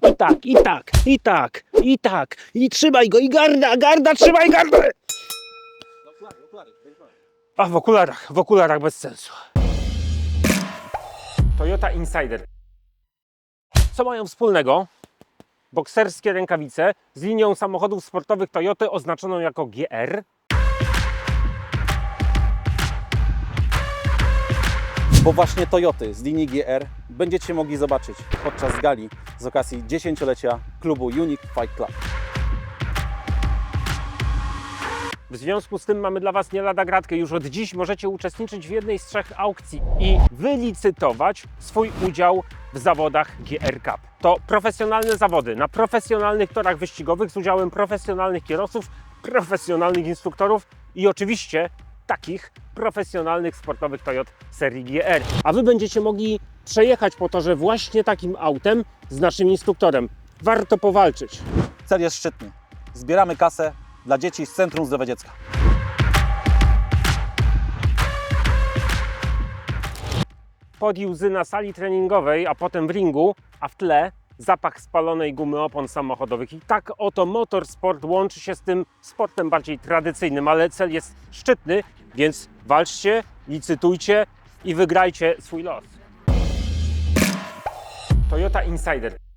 tak, i tak, i tak, i tak, i tak, i trzymaj go, i garda, garda, trzymaj gardę! A w okularach, w okularach bez sensu. Toyota Insider. Co mają wspólnego bokserskie rękawice z linią samochodów sportowych Toyoty oznaczoną jako GR? Bo właśnie Toyoty z linii GR będziecie mogli zobaczyć podczas gali z okazji dziesięciolecia klubu Unique Fight Club. W związku z tym mamy dla Was nie lada gratkę. Już od dziś możecie uczestniczyć w jednej z trzech aukcji i wylicytować swój udział w zawodach GR Cup. To profesjonalne zawody na profesjonalnych torach wyścigowych z udziałem profesjonalnych kierowców, profesjonalnych instruktorów i oczywiście takich profesjonalnych sportowych Toyot serii GR. A Wy będziecie mogli przejechać po torze właśnie takim autem z naszym instruktorem. Warto powalczyć. Cel jest szczytny. Zbieramy kasę dla dzieci z Centrum Zdrowia Dziecka. podzi łzy na sali treningowej, a potem w ringu, a w tle zapach spalonej gumy opon samochodowych. I tak oto motorsport łączy się z tym sportem bardziej tradycyjnym, ale cel jest szczytny, więc walczcie, licytujcie i wygrajcie swój los. Toyota Insider.